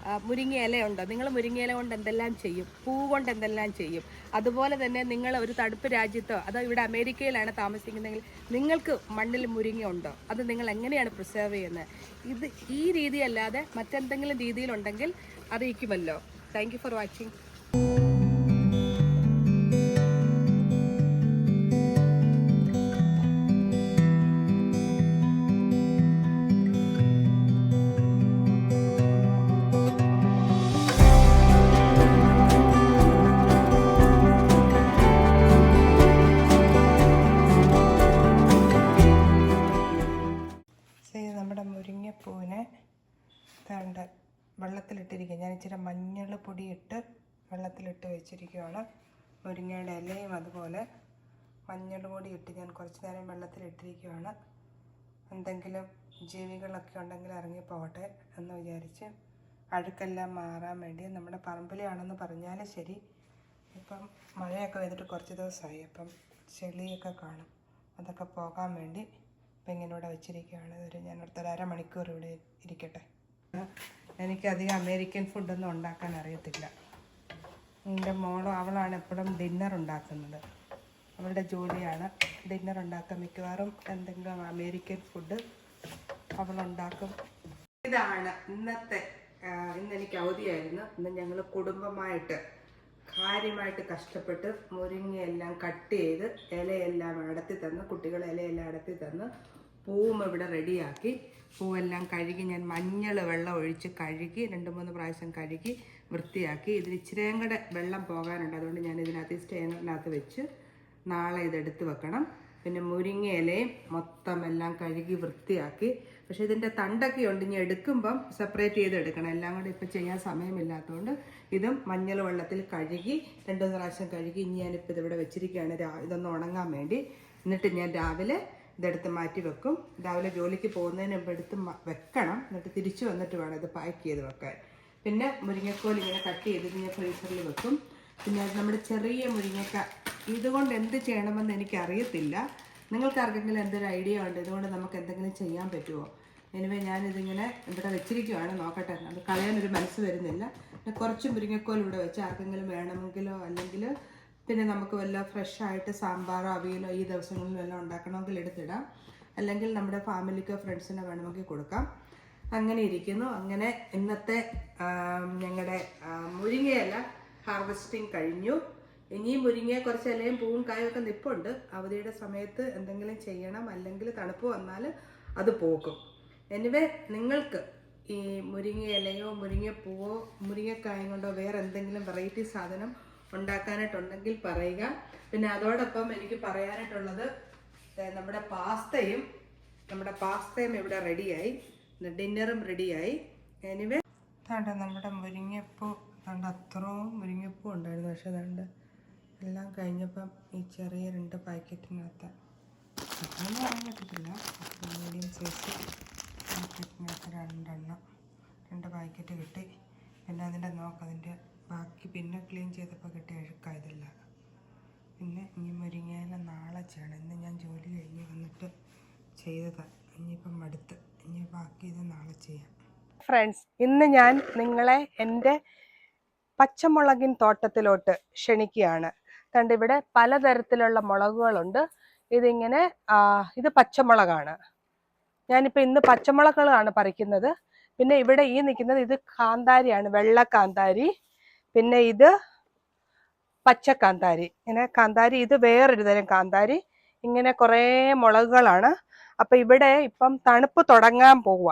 ആ, മുരിങ്ങ ഇലയുണ്ടോ നിങ്ങൾ മുരിങ്ങയില കൊണ്ട് എന്തെല്ലാം ചെയ്യും? പൂ കൊണ്ട് എന്തെല്ലാം ചെയ്യും? അതുപോലെ തന്നെ നിങ്ങൾ ഒരു തടുപ്പ് രാജ്യത്തോ അതോ ഇവിടെ അമേരിക്കയിലാണ് താമസിക്കുന്നതെങ്കിൽ നിങ്ങൾക്ക് മണ്ണിൽ മുരിങ്ങ ഉണ്ടോ? അത് നിങ്ങൾ എങ്ങനെയാണ് പ്രിസേർവ് ചെയ്യുന്നത്? ഇത് ഈ രീതിയല്ലാതെ മറ്റെന്തെങ്കിലും രീതിയിലുണ്ടെങ്കിൽ അറിയിക്കുമല്ലോ. താങ്ക് ഫോർ വാച്ചിങ് അതുപോലെ മഞ്ഞൾ പൊടി ഇട്ട് ഞാൻ കുറച്ച് നേരം വെള്ളത്തിലിട്ടിരിക്കുകയാണ് എന്തെങ്കിലും ജീവികളൊക്കെ ഉണ്ടെങ്കിൽ ഇറങ്ങി പോകട്ടെ എന്ന് വിചാരിച്ച് അഴുക്കെല്ലാം മാറാൻ വേണ്ടി നമ്മുടെ പറമ്പിലാണെന്ന് പറഞ്ഞാലും ശരി. ഇപ്പം മഴയൊക്കെ വന്നിട്ട് കുറച്ച് ദിവസമായി. അപ്പം ചെളിയൊക്കെ കാണും. അതൊക്കെ പോകാൻ വേണ്ടി ഇങ്ങനെ വെച്ചിരിക്കുകയാണ് ഒരു ഞാൻ അടുത്തൊരു അരമണിക്കൂർ ഇവിടെ ഇരിക്കട്ടെ. എനിക്കധികം അമേരിക്കൻ ഫുഡൊന്നും ഉണ്ടാക്കാൻ അറിയത്തില്ല. എന്റെ മോളും അവളാണ് എപ്പോഴും ഡിന്നർ ഉണ്ടാക്കുന്നത്. അവളുടെ ജോലിയാണ് ഡിന്നർ ഉണ്ടാക്കാൻ മിക്കവാറും എന്തെങ്കിലും അമേരിക്കൻ ഫുഡ് അവളുണ്ടാക്കും. ഇതാണ് ഇന്നത്തെ ഇന്ന് എനിക്ക് അവധിയായിരുന്നു. ഇന്ന് ഞങ്ങൾ കുടുംബമായിട്ട് കാര്യമായിട്ട് കഷ്ടപ്പെട്ട് മുരിങ്ങയെല്ലാം കട്ട് ചെയ്ത് ഇലയെല്ലാം അടത്തി തന്ന് കുട്ടികൾ ഇലയെല്ലാം അടത്തി തന്ന് പൂവും ഇവിടെ റെഡിയാക്കി. പൂവെല്ലാം കഴുകി ഞാൻ മഞ്ഞൾ വെള്ളം ഒഴിച്ച് കഴുകി രണ്ട് മൂന്ന് പ്രാവശ്യം കഴുകി വൃത്തിയാക്കി. ഇതിൽ ഇച്ചിരിയും കൂടെ വെള്ളം പോകാനുണ്ട്. അതുകൊണ്ട് ഞാൻ ഇതിനകത്ത് സ്റ്റെയിനറിനകത്ത് വെച്ച് നാളെ ഇതെടുത്ത് വെക്കണം. പിന്നെ മുരിങ്ങ ഇലയും മൊത്തം എല്ലാം കഴുകി വൃത്തിയാക്കി. പക്ഷെ ഇതിന്റെ തണ്ടൊക്കെ ഉണ്ട്. ഇനി എടുക്കുമ്പം സെപ്പറേറ്റ് ചെയ്ത് എടുക്കണം. എല്ലാം കൂടെ ഇപ്പം ചെയ്യാൻ സമയമില്ലാത്തതുകൊണ്ട് ഇതും മഞ്ഞൾ വെള്ളത്തിൽ കഴുകി രണ്ട് പ്രാവശ്യം കഴുകി ഇനി ഞാനിപ്പോൾ ഇതിവിടെ വെച്ചിരിക്കുകയാണ്. ഇതൊന്ന് ഉണങ്ങാൻ വേണ്ടി. എന്നിട്ട് ഞാൻ രാവിലെ ഇതെടുത്ത് മാറ്റി വെക്കും. രാവിലെ ജോലിക്ക് പോകുന്നതിന് മുമ്പ് എടുത്ത് വെക്കണം. എന്നിട്ട് തിരിച്ചു വന്നിട്ട് വേണം ഇത് പാക്ക് ചെയ്ത് വെക്കാൻ. പിന്നെ മുരിങ്ങക്കോൽ ഇങ്ങനെ കട്ട് ചെയ്ത് ഞാൻ ഫ്രീസറിൽ വെക്കും. പിന്നെ നമ്മുടെ ചെറിയ മുരിങ്ങക്ക. ഇതുകൊണ്ട് എന്ത് ചെയ്യണമെന്ന് എനിക്ക് അറിയത്തില്ല നിങ്ങൾക്ക് ആർക്കെങ്കിലും എന്തൊരു ഐഡിയ ഉണ്ട്? ഇതുകൊണ്ട് നമുക്ക് എന്തെങ്കിലും ചെയ്യാൻ പറ്റുമോ എനിവേ ഞാനിതിങ്ങനെ ഇവിടെ വെച്ചിരിക്കുവാണ്. നോക്കട്ടെ. അത് കളയാനൊരു മനസ്സ് വരുന്നില്ല. പിന്നെ കുറച്ച് മുരിങ്ങക്കോൽ ഇവിടെ വെച്ച് ആർക്കെങ്കിലും വേണമെങ്കിലോ അല്ലെങ്കിൽ പിന്നെ നമുക്ക് വല്ല ഫ്രഷായിട്ട് സാമ്പാറോ അവിയലോ ഈ ദിവസങ്ങളിൽ വല്ലതും ഉണ്ടാക്കണമെങ്കിൽ എടുത്തിടാം. അല്ലെങ്കിൽ നമ്മുടെ ഫാമിലിക്കോ ഫ്രണ്ട്സിനോ വേണമെങ്കിൽ കൊടുക്കാം. അങ്ങനെ ഇരിക്കുന്നു. അങ്ങനെ ഇന്നത്തെ ഞങ്ങളുടെ മുരിങ്ങയല്ല ഹാർവെസ്റ്റിംഗ് കഴിഞ്ഞു. ഇനിയും മുരിങ്ങ കുറച്ച് ഇലയും പൂവും കായൊക്കെ നിപ്പുണ്ട്. അവധിയുടെ സമയത്ത് എന്തെങ്കിലും ചെയ്യണം. അല്ലെങ്കിൽ തണുപ്പ് വന്നാൽ അത് പോകും. എനിവേ നിങ്ങൾക്ക് ഈ മുരിങ്ങ ഇലയോ മുരിങ്ങപ്പൂവോ മുരിങ്ങക്കായം കൊണ്ടോ വേറെ എന്തെങ്കിലും വെറൈറ്റി സാധനം ഉണ്ടാക്കാനായിട്ടുണ്ടെങ്കിൽ പറയുക. പിന്നെ അതോടൊപ്പം എനിക്ക് പറയാനായിട്ടുള്ളത് നമ്മുടെ പാസ്തയും നമ്മുടെ പാസ്തയും ഇവിടെ റെഡിയായി ഡിന്നറും റെഡിയായി. എനിവേ അതാണ്ട് നമ്മുടെ മുരിങ്ങപ്പൂ. അതുകൊണ്ട് അത്രയും മുരിങ്ങപ്പൂ ഉണ്ടായിരുന്നു. പക്ഷെ അതുകൊണ്ട് എല്ലാം കഴിഞ്ഞപ്പം ഈ ചെറിയ രണ്ട് പാക്കറ്റിനകത്ത് അതൊന്നും പറയാൻ മീഡിയം സൈസ് പാക്കറ്റിനകത്ത് രണ്ടെണ്ണം രണ്ട് പാക്കറ്റ് കിട്ടി. പിന്നെ അതിന്റെ നോക്ക് അതിന്റെ ബാക്കി പിന്നെ ക്ലീൻ ചെയ്തപ്പോൾ കിട്ടിയ അഴുക്കായതല്ല. പിന്നെ ഇനി മുരിങ്ങയില നാളെ ചെയ്യണം. ഇന്ന് ഞാൻ ജോലി കഴിഞ്ഞ് വന്നിട്ട് ചെയ്തതാണ് ഇനിയിപ്പം മടുത്ത് ഇനി ബാക്കി നാളെ ചെയ്യാം. ഫ്രണ്ട്സ് ഇന്ന് ഞാൻ നിങ്ങളെ എന്റെ പച്ചമുളകിൻ തോട്ടത്തിലോട്ട് ക്ഷണിക്കുകയാണ്. കണ്ട് ഇവിടെ പലതരത്തിലുള്ള മുളകുകളുണ്ട്. ഇതിങ്ങനെ ഇത് പച്ചമുളകാണ്. ഞാനിപ്പോൾ ഇന്ന് പച്ചമുളകുകളാണ് പറിക്കുന്നത്. പിന്നെ ഇവിടെ ഈ നിൽക്കുന്നത് ഇത് കാന്താരിയാണ് വെള്ള കാന്താരി. പിന്നെ ഇത് പച്ച കാന്താരി ഇങ്ങനെ കാന്താരി ഇത് വേറൊരു തരം കാന്താരി. ഇങ്ങനെ കുറേ മുളകുകളാണ്. അപ്പൊ ഇവിടെ ഇപ്പം തണുപ്പ് തുടങ്ങാൻ പോവുക.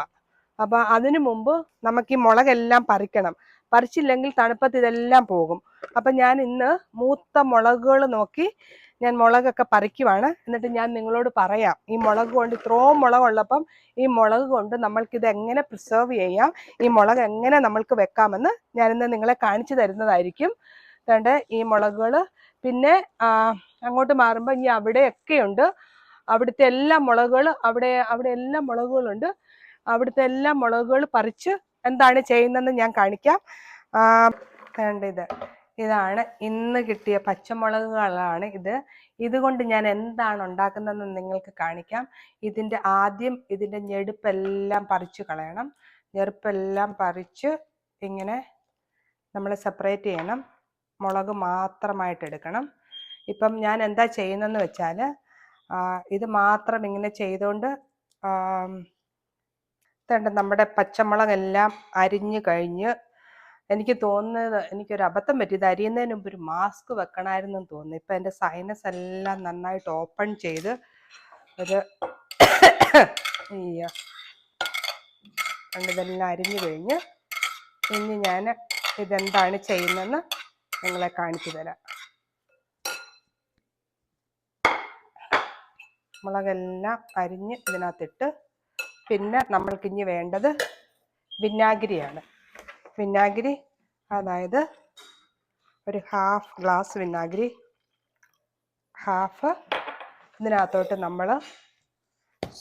അപ്പൊ അതിനു മുമ്പ് നമുക്ക് ഈ മുളകെല്ലാം പറിക്കണം. പറിച്ചില്ലെങ്കിൽ തണുപ്പത്ത് ഇതെല്ലാം പോകും. അപ്പൊ ഞാൻ ഇന്ന് മൂത്ത മുളകുകൾ നോക്കി ഞാൻ മുളകൊക്കെ പറിക്കുവാണ്. എന്നിട്ട് ഞാൻ നിങ്ങളോട് പറയാം ഈ മുളക് കൊണ്ട് ഇത്രയും മുളകുള്ളപ്പം ഈ മുളക് കൊണ്ട് നമ്മൾക്കിത് എങ്ങനെ പ്രിസർവ് ചെയ്യാം? ഈ മുളക് എങ്ങനെ നമ്മൾക്ക് വെക്കാമെന്ന് ഞാൻ ഇന്ന് നിങ്ങളെ കാണിച്ചു തരുന്നതായിരിക്കും. അതുകൊണ്ട് ഈ മുളകുകൾ. പിന്നെ അങ്ങോട്ട് മാറുമ്പോൾ ഇനി അവിടെയൊക്കെയുണ്ട്. അവിടുത്തെ എല്ലാ മുളകുകൾ അവിടെ അവിടെ എല്ലാ മുളകുകളുണ്ട്. അവിടുത്തെ എല്ലാ മുളകുകൾ പറിച്ച് എന്താണ് ചെയ്യുന്നതെന്ന് ഞാൻ കാണിക്കാം. ഇത്. ഇതാണ് ഇന്ന് കിട്ടിയ പച്ചമുളകുകളാണ് ഇത്. ഇതുകൊണ്ട് ഞാൻ എന്താണ് ഉണ്ടാക്കുന്നതെന്ന് നിങ്ങൾക്ക് കാണിക്കാം. ഇതിന്റെ ആദ്യം ഇതിന്റെ ഞെടുപ്പെല്ലാം പറിച്ചു കളയണം. ഞെടുപ്പെല്ലാം പറിച്ച് ഇങ്ങനെ നമ്മൾ സെപ്പറേറ്റ് ചെയ്യണം. മുളക് മാത്രമായിട്ട് എടുക്കണം. ഇപ്പം ഞാൻ എന്താ ചെയ്യുന്നതെന്ന് വെച്ചാൽ ഇത് മാത്രം ഇങ്ങനെ ചെയ്തുകൊണ്ട് തേണ്ട നമ്മുടെ പച്ചമുളകെല്ലാം അരിഞ്ഞു കഴിഞ്ഞ് എനിക്ക് തോന്നുന്നത് എനിക്കൊരു അബദ്ധം പറ്റി. ഇത് അരിയുന്നതിന് മുമ്പ് ഒരു മാസ്ക് വെക്കണമായിരുന്നു എന്ന് തോന്നുന്നു. ഇപ്പം എന്റെ സൈനസ് എല്ലാം നന്നായിട്ട് ഓപ്പൺ ചെയ്ത് അയ്യോ. കണ്ട് അരിഞ്ഞു കഴിഞ്ഞ് ഇനി ഞാൻ ഇതെന്താണ് ചെയ്യുന്നതെന്ന് നിങ്ങളെ കാണിച്ചു തരാം. മുളകെല്ലാം അരിഞ്ഞ് ഇതിനകത്തിട്ട് പിന്നെ നമ്മൾക്ക് ഇനി വേണ്ടത് വിനാഗിരിയാണ്. വിനാഗിരി അതായത് ഒരു ഹാഫ് ഗ്ലാസ് വിനാഗിരി ഹാഫ് ഇതിനകത്തോട്ട് നമ്മൾ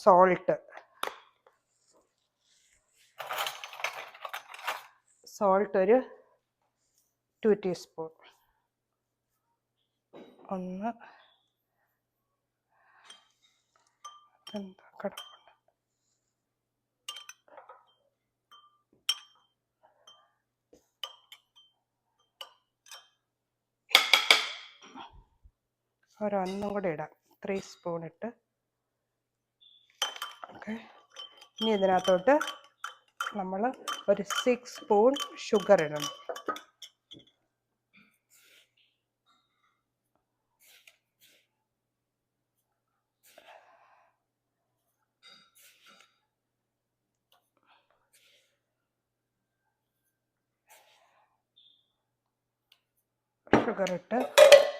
സോൾട്ട്. സോൾട്ട് ഒരു ടു ടീസ്പൂൺ. ഒന്ന് എന്താ കിടപ്പുണ്ട് ഒരൊന്നും കൂടെ ഇടാം. ത്രീ സ്പൂൺ ഇട്ട്. ഓക്കെ. ഇനി ഇതിനകത്തോട്ട് നമ്മൾ ഒരു സിക്സ് സ്പൂൺ ഷുഗർ ഇടണം. ഷുഗർ ഇട്ട്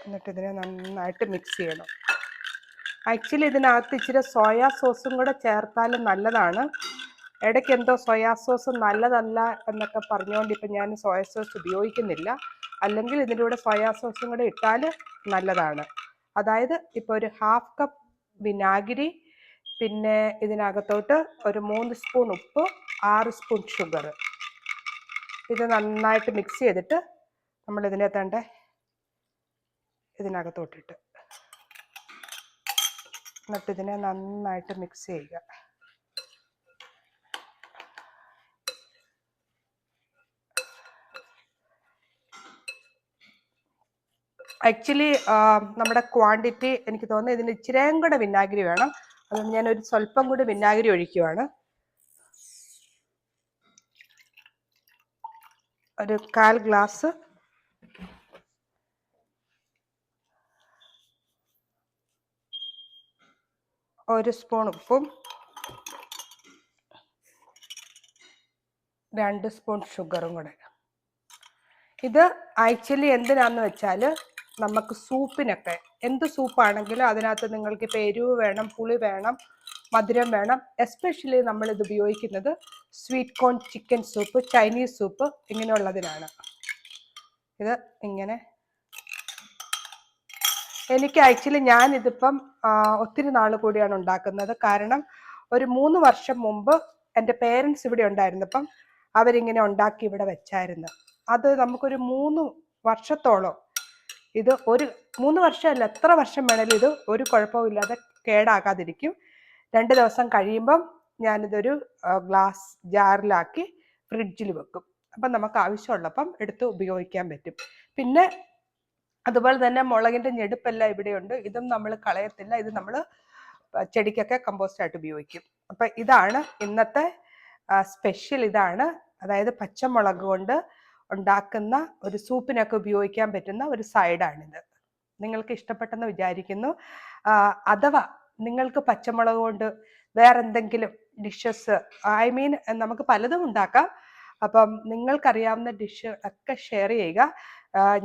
എന്നിട്ട് ഇതിനെ നന്നായിട്ട് മിക്സ് ചെയ്യണം. ആക്ച്വലി ഇതിനകത്ത് ഇച്ചിരി സോയാ സോസും കൂടെ ചേർത്താലും നല്ലതാണ്. ഇടയ്ക്ക് എന്തോ സോയാ സോസ് നല്ലതല്ല എന്നൊക്കെ പറഞ്ഞുകൊണ്ട് ഇപ്പം ഞാൻ സോയ സോസ് ഉപയോഗിക്കുന്നില്ല. അല്ലെങ്കിൽ ഇതിന്റെ കൂടെ സോയാ സോസും കൂടെ ഇട്ടാൽ നല്ലതാണ്. അതായത് ഇപ്പോൾ ഒരു ഹാഫ് കപ്പ് വിനാഗിരി പിന്നെ ഇതിനകത്തോട്ട് ഒരു മൂന്ന് സ്പൂൺ ഉപ്പ് ആറ് സ്പൂൺ ഷുഗർ ഇത് നന്നായിട്ട് മിക്സ് ചെയ്തിട്ട് നമ്മൾ ഇതിനകത്തേണ്ട ഇതിനകത്തോട്ടിട്ട്. എന്നിട്ട് ഇതിനെ നന്നായിട്ട് മിക്സ് ചെയ്യുക. ആക്ച്വലി നമ്മുടെ ക്വാണ്ടിറ്റി എനിക്ക് തോന്നുന്നു ഇതിന് ഇച്ചിരിയും കൂടെ വിനാഗിരി വേണം. അതുകൊണ്ട് ഞാൻ ഒരു സ്വല്പം കൂടി വിനാഗിരി ഒഴിക്കുവാണ്. ഒരു കാൽ ഗ്ലാസ് ഒരു സ്പൂൺ ഉപ്പും രണ്ട് സ്പൂൺ ഷുഗറും കൂടെ. ഇത് ആക്ച്വലി എന്തിനാന്ന് വെച്ചാൽ നമുക്ക് സൂപ്പിനൊക്കെ എന്ത് സൂപ്പാണെങ്കിലും അതിനകത്ത് നിങ്ങൾക്ക് ഇപ്പോൾ എരിവ് വേണം പുളി വേണം മധുരം വേണം. എസ്പെഷ്യലി നമ്മൾ ഇത് ഉപയോഗിക്കുന്നത് sweet corn chicken soup Chinese soup ഇങ്ങനെയുള്ളതിനാണ്. ഇത് ഇങ്ങനെ എനിക്ക് ആക്ച്വലി ഞാൻ ഇതിപ്പം ഒത്തിരി നാൾ കൂടിയാണ് ഉണ്ടാക്കുന്നത്. കാരണം ഒരു മൂന്ന് വർഷം മുമ്പ് എന്റെ പേരൻസ് ഇവിടെ ഉണ്ടായിരുന്നപ്പം അവരിങ്ങനെ ഉണ്ടാക്കി ഇവിടെ വെച്ചായിരുന്നു. അത് നമുക്കൊരു മൂന്ന് വർഷത്തോളം ഇത് ഒരു മൂന്ന് വർഷമല്ല എത്ര വർഷം വേണേലും ഇത് ഒരു കുഴപ്പവും ഇല്ലാതെ കേടാകാതിരിക്കും. രണ്ട് ദിവസം കഴിയുമ്പം ഞാനിതൊരു ഗ്ലാസ് ജാറിലാക്കി ഫ്രിഡ്ജിൽ വെക്കും. അപ്പം നമുക്ക് ആവശ്യമുള്ളപ്പം എടുത്ത് ഉപയോഗിക്കാൻ പറ്റും. പിന്നെ അതുപോലെ തന്നെ മുളകിന്റെ ഞെടുപ്പെല്ലാം ഇവിടെയുണ്ട്. ഇതും നമ്മൾ കളയത്തില്ല. ഇത് നമ്മൾ ചെടിക്കൊക്കെ കമ്പോസ്റ്റ് ആയിട്ട് ഉപയോഗിക്കും. അപ്പം ഇതാണ് ഇന്നത്തെ സ്പെഷ്യൽ ഇതാണ്. അതായത് പച്ചമുളക് കൊണ്ട് ഉണ്ടാക്കുന്ന ഒരു സൂപ്പിനൊക്കെ ഉപയോഗിക്കാൻ പറ്റുന്ന ഒരു സൈഡാണിത്. നിങ്ങൾക്ക് ഇഷ്ടപ്പെട്ടെന്ന് വിചാരിക്കുന്നു. അഥവാ നിങ്ങൾക്ക് പച്ചമുളക് കൊണ്ട് വേറെ എന്തെങ്കിലും ഡിഷസ് ഐ മീൻ നമുക്ക് പലതും ഉണ്ടാക്കാം. അപ്പം നിങ്ങൾക്കറിയാവുന്ന ഡിഷ് ഒക്കെ ഷെയർ ചെയ്യുക.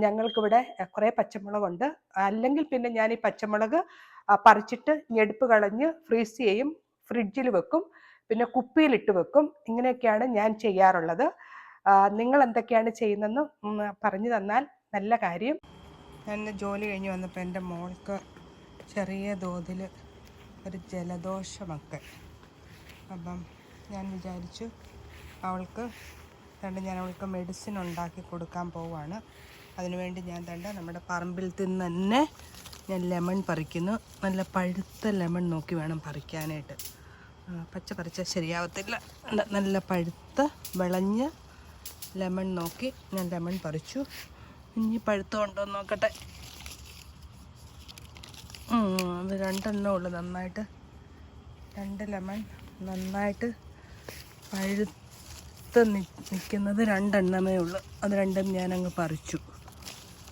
ഞങ്ങൾക്കിവിടെ കുറേ പച്ചമുളകുണ്ട്. അല്ലെങ്കിൽ പിന്നെ ഞാൻ ഈ പച്ചമുളക് പറിച്ചിട്ട് ഞെടുപ്പ് കളഞ്ഞ് ഫ്രീസ് ചെയ്യും ഫ്രിഡ്ജിൽ വെക്കും പിന്നെ കുപ്പിയിലിട്ട് വെക്കും. ഇങ്ങനെയൊക്കെയാണ് ഞാൻ ചെയ്യാറുള്ളത്. നിങ്ങൾ എന്തൊക്കെയാണ് ചെയ്യുന്നതെന്ന് പറഞ്ഞു തന്നാൽ നല്ല കാര്യം. ഞാൻ ജോലി കഴിഞ്ഞ് വന്നപ്പോൾ എന്റെ മോൾക്ക് ചെറിയ തോതിൽ ഒരു ജലദോഷമൊക്കെ. അപ്പം ഞാൻ വിചാരിച്ചു അവൾക്ക് രണ്ട് ഞാൻ അവൾക്ക് മെഡിസിൻ ഉണ്ടാക്കി കൊടുക്കാൻ പോവുകയാണ് അതിനുവേണ്ടി ഞാൻ തണ്ട നമ്മുടെ പറമ്പിൽ നിന്ന് തന്നെ ഞാൻ ലെമൺ പറിക്കുന്നു. നല്ല പഴുത്ത ലെമൺ നോക്കി വേണം പറിക്കാനായിട്ട്. പച്ച പറിച്ചാൽ ശരിയാവത്തില്ല. നല്ല പഴുത്ത വിളഞ്ഞ ലെമൺ നോക്കി ഞാൻ ലെമൺ പറിച്ചു. ഇനി പഴുത്തമുണ്ടോ എന്ന് നോക്കട്ടെ. അത് രണ്ടെണ്ണം ഉള്ളു നന്നായിട്ട്. രണ്ട് ലെമൺ നന്നായിട്ട് പഴുത്ത് നിൽക്കുന്നത് രണ്ടെണ്ണമേ ഉള്ളൂ. അത് രണ്ടും ഞാനങ്ങ് പറിച്ചു.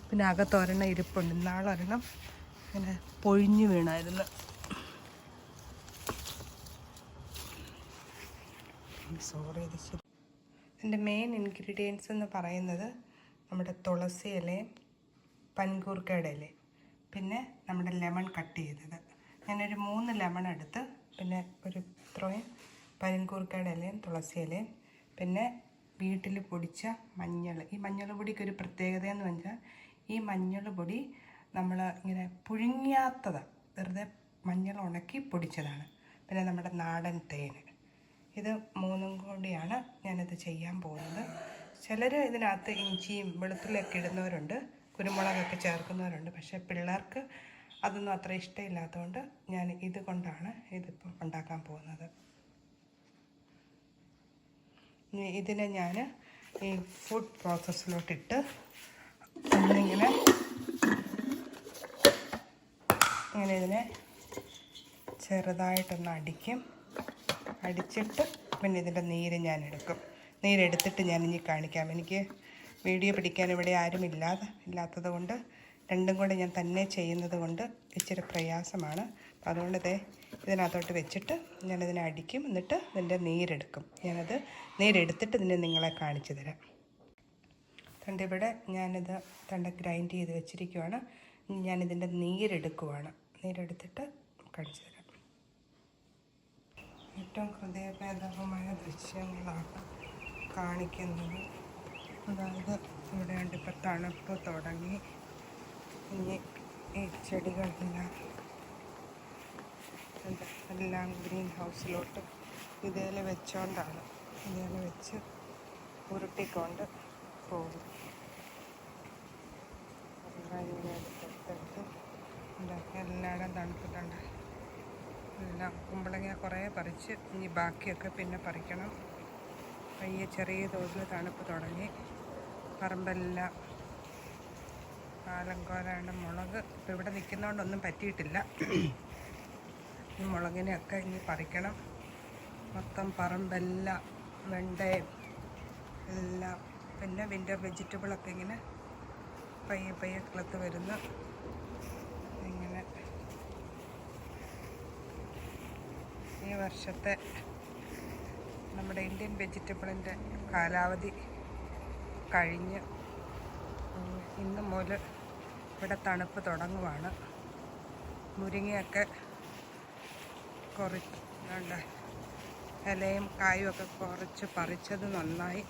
പിന്നെ അകത്തൊരെണ്ണം ഇരിപ്പുണ്ട്. നാളൊരെണ്ണം ഇങ്ങനെ പൊഴിഞ്ഞു വീണായിരുന്നു. സോറി ഇത് ശരി. എന്റെ മെയിൻ ഇൻഗ്രീഡിയൻസ് എന്ന് പറയുന്നത് നമ്മുടെ തുളസി ഇലയും പൻകൂർക്കയുടെ ഇലയും പിന്നെ നമ്മുടെ ലെമൺ കട്ട് ചെയ്തത്. ഞാനൊരു മൂന്ന് ലെമൺ എടുത്ത് പിന്നെ ഒരു ഇത്രയും പനിക്കൂർക്കയുടെ ഇലയും തുളസി ഇലയും പിന്നെ വീട്ടിൽ പൊടിച്ച മഞ്ഞൾ. ഈ മഞ്ഞൾ പൊടിക്ക് ഒരു വെച്ചാൽ ഈ മഞ്ഞൾ പൊടി നമ്മൾ ഇങ്ങനെ പുഴുങ്ങിയാത്തത് വെറുതെ മഞ്ഞൾ ഉണക്കി പൊടിച്ചതാണ്. പിന്നെ നമ്മുടെ നാടൻ തേൻ ഇത് മൂന്നും കൂടിയാണ് ഞാനിത് ചെയ്യാൻ പോകുന്നത്. ചിലർ ഇതിനകത്ത് ഇഞ്ചിയും വെളുത്തുള്ളിയൊക്കെ ഇടുന്നവരുണ്ട് കുരുമുളകൊക്കെ ചേർക്കുന്നവരുണ്ട്. പക്ഷേ പിള്ളേർക്ക് അതൊന്നും അത്ര ഇഷ്ടമില്ലാത്തതുകൊണ്ട് ഞാൻ ഇത് കൊണ്ടാണ് ഇതിപ്പം ഉണ്ടാക്കാൻ പോകുന്നത്. ഇതിനെ ഞാൻ ഈ ഫുഡ് പ്രോസസ്സിലോട്ടിട്ട് ഒന്നിങ്ങനെ ഇങ്ങനെ ഇതിനെ ചെറുതായിട്ടൊന്ന് അടിക്കും. അടിച്ചിട്ട് പിന്നെ ഇതിന്റെ നീര് ഞാൻ എടുക്കും നീരെടുത്തിട്ട് ഞാൻ ഇനി കാണിക്കാം. എനിക്ക് വീഡിയോ പിടിക്കാൻ ഇവിടെ ആരും ഇല്ലാതെ ഇല്ലാത്തത് കൊണ്ട് രണ്ടും കൂടെ ഞാൻ തന്നെ ചെയ്യുന്നത് കൊണ്ട് ഇച്ചിരി പ്രയാസമാണ്. അപ്പോൾ അതുകൊണ്ട് ഇതേ ഇതിനകത്തോട്ട് വെച്ചിട്ട് ഞാനിതിനെ അടിക്കും. എന്നിട്ട് ഇതിന്റെ നീരെടുക്കും. ഞാനത് നീരെടുത്തിട്ട് ഇതിനെ നിങ്ങളെ കാണിച്ചു തരാം. തണ്ട് ഇവിടെ ഞാനിത് തണ്ട ഗ്രൈൻഡ് ചെയ്ത് വെച്ചിരിക്കുവാണ്. ഞാനിതിന്റെ നീരെടുക്കുവാണ്. നീരെടുത്തിട്ട് കാണിച്ചു തരാം. ഏറ്റവും ഹൃദയഭേദകമായ ദൃശ്യങ്ങളാണ് കാണിക്കുന്നത്. അതായത് ഇവിടെ ഉണ്ട് ഇപ്പോൾ തണുപ്പ് തുടങ്ങി. ഇനി ഈ ചെടികളെല്ലാം. എല്ലാം ഗ്രീൻ ഹൗസിലോട്ട് ഇതേൽ വെച്ചോണ്ടാണ്. ഇതേൽ വെച്ച് ഉരുട്ടിക്കൊണ്ട് പോകും എല്ലാം ഇങ്ങനെ എടുത്തെടുത്ത് തണുത്തിട്ടുണ്ട്. എല്ലാം കുമ്പളങ്ങ കുറേ പറിച്ച് ഇനി ബാക്കിയൊക്കെ പിന്നെ പറിക്കണം. പയ്യെ ചെറിയ തോതിൽ തണുപ്പ് തുടങ്ങി. പറമ്പെല്ലാം പാലങ്കോലാണ് മുളക് ഇപ്പം ഇവിടെ നിൽക്കുന്നതുകൊണ്ടൊന്നും പറ്റിയിട്ടില്ല. മുളകിനെയൊക്കെ ഇനി പറിക്കണം. മൊത്തം പറമ്പെല്ലാം വെണ്ടയും എല്ലാം പിന്നെ വിന്റർ വെജിറ്റബിളൊക്കെ ഇങ്ങനെ പയ്യെ പയ്യെ കിളത്ത് വരുന്നു ഇങ്ങനെ ഈ വർഷത്തെ നമ്മുടെ ഇന്ത്യൻ വെജിറ്റബിളിന്റെ കാലാവധി കഴിഞ്ഞ് ഇന്ന് മുതൽ ഇവിടെ തണുപ്പ് തുടങ്ങുവാണ്. മുരിങ്ങയൊക്കെ കുറച്ച് ഇലയും കായും ഒക്കെ കുറച്ച് പറിച്ചത് നന്നായി.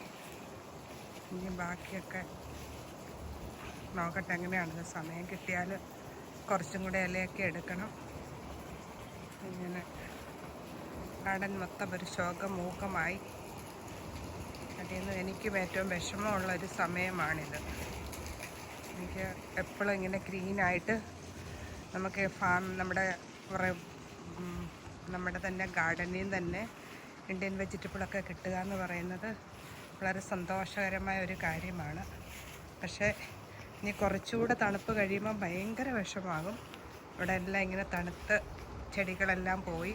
ഇനി ബാക്കിയൊക്കെ നോക്കട്ടെ എങ്ങനെയാണെന്ന്. സമയം കിട്ടിയാൽ കുറച്ചും കൂടെ ഇലയൊക്കെ എടുക്കണം. ഇങ്ങനെ ഗാർഡൻ മൊത്തം ഒരു ശോകം അതിൽ നിന്ന് എനിക്കും ഏറ്റവും വിഷമമുള്ള ഒരു സമയമാണിത്. എനിക്ക് എപ്പോഴും ഇങ്ങനെ ഗ്രീനായിട്ട് നമുക്ക് ഫാം നമ്മുടെ നമ്മുടെ തന്നെ ഗാർഡനിൽ തന്നെ ഇന്ത്യൻ വെജിറ്റബിളൊക്കെ കിട്ടുക എന്ന് പറയുന്നത് വളരെ സന്തോഷകരമായ ഒരു കാര്യമാണ്. പക്ഷേ ഇനി കുറച്ചുകൂടെ തണുപ്പ് കഴിയുമ്പോൾ ഭയങ്കര വിഷമാകും. ഇവിടെ എല്ലാം ഇങ്ങനെ തണുത്ത് ചെടികളെല്ലാം പോയി.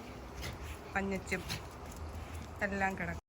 മഞ്ഞച്ചും എല്ലാം കിടക്കും.